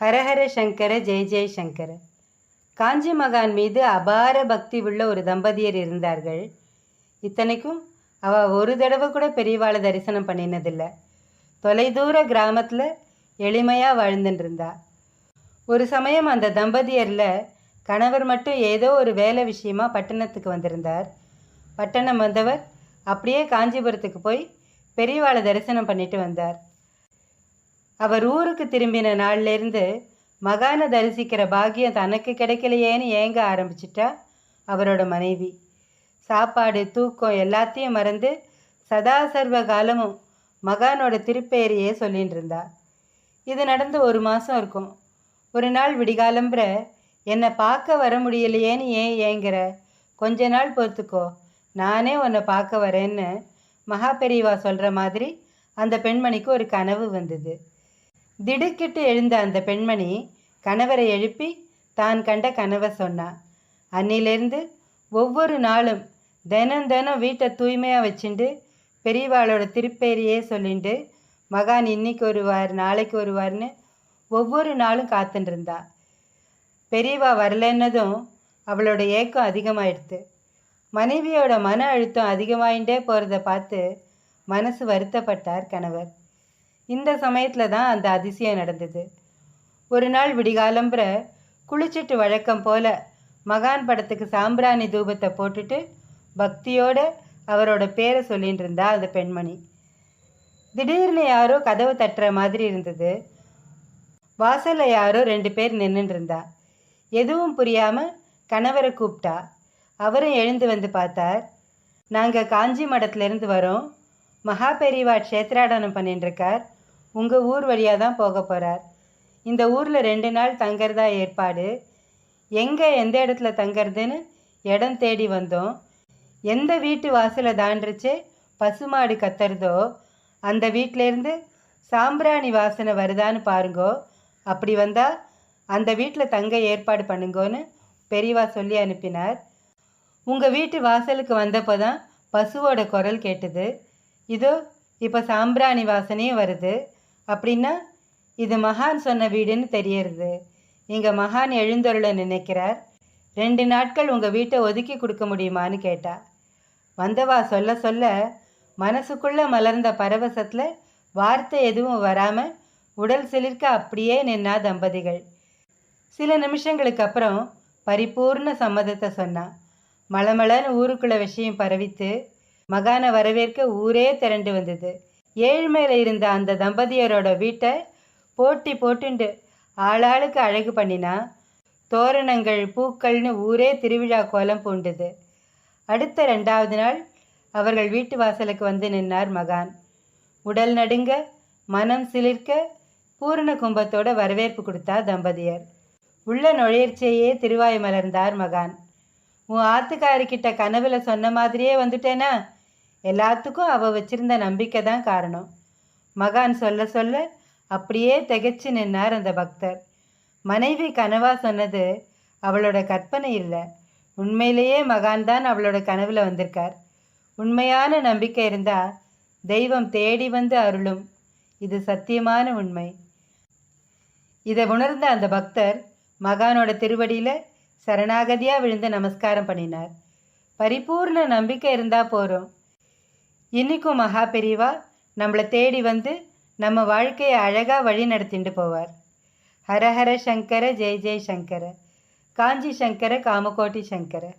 ஹரஹர சங்கர ஜெய் ஜெய் சங்கர. காஞ்சி மகான் மீது அபார பக்தி உள்ள ஒரு தம்பதியர் இருந்தார்கள். இத்தனைக்கும் அவ ஒரு தடவை கூட பெரியவாளை தரிசனம் பண்ணினதில்லை. தொலைதூர கிராமத்தில் எளிமையாக வாழ்ந்துட்டு ஒரு சமயம் அந்த தம்பதியரில் கணவர் மட்டும் ஏதோ ஒரு வேலை விஷயமா பட்டணத்துக்கு வந்திருந்தார். பட்டணம் வந்தவர் அப்படியே காஞ்சிபுரத்துக்கு போய் பெரியவாளை தரிசனம் பண்ணிட்டு வந்தார். அவர் ஊருக்கு திரும்பின நாள்லேருந்து மகானை தரிசிக்கிற பாக்கியம் தனக்கு கிடைக்கலையேன்னு ஏங்க ஆரம்பிச்சிட்டா? அவரோட மனைவி. சாப்பாடு தூக்கம் எல்லாத்தையும் மறந்து சதா சர்வ காலமும் மகானோட திருப்பெயரையே சொல்லின்னு இருந்தா. இது நடந்து ஒரு மாதம் இருக்கும். ஒரு நாள் விடிகாலம்புற என்னை பார்க்க வர முடியலையேன்னு ஏன் ஏங்கிற? கொஞ்ச நாள் பொறுத்துக்கோ. நானே உன்னை பார்க்க வரேன்னு மகா பெரியவா சொல்கிற மாதிரி அந்த பெண்மணிக்கு ஒரு கனவு வந்தது. திடுக்கிட்டு எழுந்த அந்த பெண்மணி கணவரை எழுப்பி தான் கண்ட கனவை சொன்னா அன்னிலேருந்து ஒவ்வொரு நாளும் தினம் தினம் வீட்டை தூய்மையாக வச்சுண்டு பெரியவாளோட திருப்பேரியே சொல்லிண்டு மகான் இன்னைக்கு வருவார் நாளைக்கு வருவார்னு ஒவ்வொரு நாளும் காத்துட்டு இருந்தா பெரியவா வரலன்னதும் அவளோட ஏக்கம் அதிகமாயிடுது மனைவியோட மன அழுத்தம் அதிகமாயிட்டே போகிறத பார்த்து மனசு வருத்தப்பட்டார் கணவர். இந்த சமயத்தில் தான் அந்த அதிசயம் நடந்தது. ஒரு நாள் விடிகாலம்புற குளிச்சிட்டு வழக்கம் போல மகான் படத்துக்கு சாம்பிராணி தூபத்தை போட்டுட்டு பக்தியோட அவரோட பேரை சொல்லிகிட்டு இருந்தா அந்த பெண்மணி. திடீர்னு யாரோ கதவு தட்டுற மாதிரி இருந்தது. வாசலில் யாரோ ரெண்டு பேர் நின்றுட்டு இருந்தா. எதுவும் புரியாமல் கணவரை கூப்பிட்டா. அவரும் எழுந்து வந்து பார்த்தார். நாங்கள் காஞ்சி மடத்துலேருந்து வரோம். மகா பெரிவா க்ஷேத்ராடனம் பண்ணிட்டுருக்கார் இருக்கார். உங்கள் ஊர் வழியாக தான் போக போகிறார் இந்த ஊரில் ரெண்டு நாள் தங்கறதா ஏற்பாடு. எங்கே எந்த இடத்துல தங்கறதுன்னு இடம் தேடி வந்தோம். எந்த வீட்டு வாசலை தாண்டிச்சு பசுமாடு கத்துறதோ அந்த வீட்டிலேருந்து சாம்பிராணி வாசனை வருதான்னு பாருங்கோ. அப்படி வந்தால் அந்த வீட்டில் தங்க ஏற்பாடு பண்ணுங்கோன்னு பெரியவா சொல்லி அனுப்பினார். உங்கள் வீட்டு வாசலுக்கு வந்தப்போ தான் பசுவோட குரல் கேட்டது. இதோ இப்போ சாம்பிராணி வாசனையும் வருது. அப்படின்னா இது மகான் சொன்ன வீடுன்னு தெரியறது. இங்கே மகான் எழுந்தருள நினைக்கிறார். ரெண்டு நாட்கள் உங்கள் வீட்டை ஒதுக்கி கொடுக்க முடியுமான்னு கேட்டா. வந்தவா சொல்ல சொல்ல மனசுக்குள்ளே மலர்ந்த பரவசத்தில் வார்த்தை எதுவும் வராமல் உடல் சிலிர்க்க அப்படியே நின்னா தம்பதிகள். சில நிமிஷங்களுக்கு அப்புறம் பரிபூர்ண சம்மதத்தை சொன்னான் மளமளன்னு ஊருக்குள்ள விஷயம் பரவித்து மகானை வரவேற்க ஊரே திரண்டு வந்தது. ஏழ்மையில் இருந்த அந்த தம்பதியரோட வீட்டை போட்டி போட்டுண்டு ஆளாளுக்கு அழகு பண்ணினா தோரணங்கள் பூக்கள்னு ஊரே திருவிழா கோலம் பூண்டுது. அடுத்த ரெண்டாவது நாள் அவர்கள் வீட்டு வாசலுக்கு வந்து நின்னார் மகான். உடல் நடுங்க மனம் சிலிர்க்க பூரண கும்பத்தோட வரவேற்பு கொடுத்தா தம்பதியர். உள்ள நுழையர்ச்சியே திருவாய் மலர்ந்தார் மகான். உன் ஆத்துக்காரிக்கிட்ட கனவுல சொன்ன மாதிரியே வந்துட்டேனா? எல்லாத்துக்கும் அவள் வச்சிருந்த நம்பிக்கை தான் காரணம். மகான் சொல்ல சொல்ல அப்படியே திகைச்சு நின்னார் அந்த பக்தர். மனைவி கனவா சொன்னது அவளோட கற்பனை இல்லை. உண்மையிலேயே மகான் தான் அவளோட கனவில் வந்திருக்கார். உண்மையான நம்பிக்கை இருந்தால் தெய்வம் தேடி வந்து அருளும். இது சத்தியமான உண்மை. இதை உணர்ந்த அந்த பக்தர் மகானோட திருவடியில் சரணாகதியாக விழுந்து நமஸ்காரம் பண்ணினார். பரிபூர்ண நம்பிக்கை இருந்தால் போகிறோம் இன்றைக்கும் மகா பெரியவா நம்மளை தேடி வந்து நம்ம வாழ்க்கையை அழகாக வழி நடத்திட்டு போவார். ஹரஹர சங்கர ஜெய ஜெய சங்கர. காஞ்சி சங்கர காமகோட்டி சங்கர.